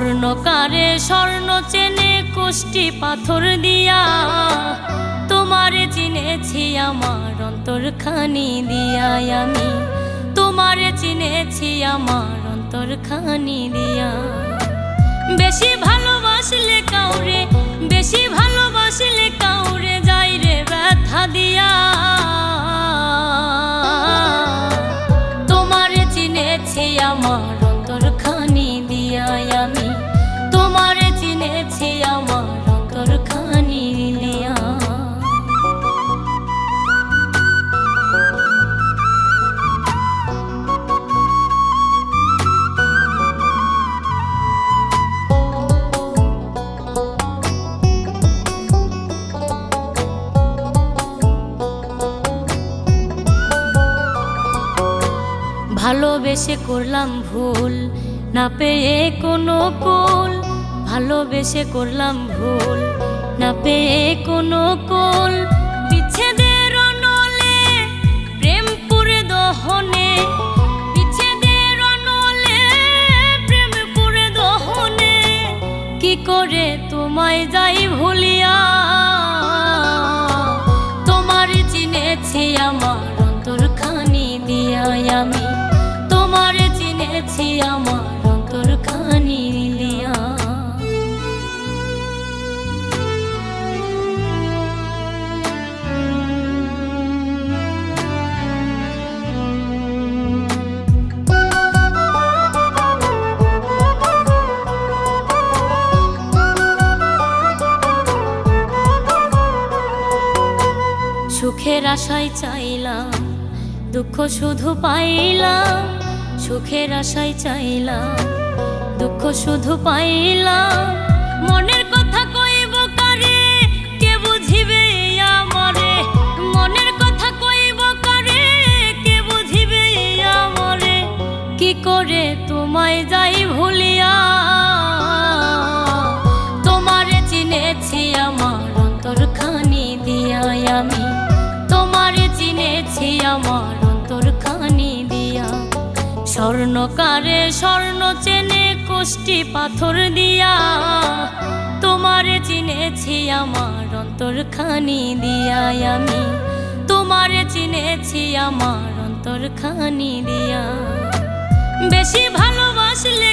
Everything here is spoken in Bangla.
স্বর্ণকারে স্বর্ণ চেনে কুষ্টি পাথর দিয়া, তোমারে চিনেছি আমার অন্তর খানি দিয়া আমি। তোমারে চিনেছি আমার অন্তর খানি দিয়া। বেশি ভালোবাসলে কাউরে, বেশি ভালোবাসলে কাউরে ভালোবেসে করলাম ভুল, না পেয়ে কোনো কোল। ভালোবেসে করলাম ভুল, না পেয়ে কোনো কোল। বিচ্ছেদের প্রেম পুরে দহনে। বিচ্ছেদের দহনে। কি করে তোমায় যাই ভুলিয়া? তোমার চিনেছি আমার দিয়া। সুখের আশায় চাইলাম দুঃখ শুধু পাইলাম। সুখের আশায় চাইলাম, দুঃখ শুধু পাইলাম। মনের কথা কইব কারে, কে বুঝিবে আমারে? মনের কথা কইব কারে, কে বুঝিবে আমারে? কি করে তোমায় যাই ভুলিয়া? তোমারে চিনেছি আমার অন্তর খানি দিয়াই আমি। তোমারে চিনেছি আমার দিয়া স্বর্ণকারে স্বর্ণ চেনে কোষ্টি পাথর দিয়া, তোমারে চিনেছি আমার অন্তর খানি দিয়াই আমি। তোমারে চিনেছি আমার অন্তর খানি দিয়া। বেশি ভালোবাসলে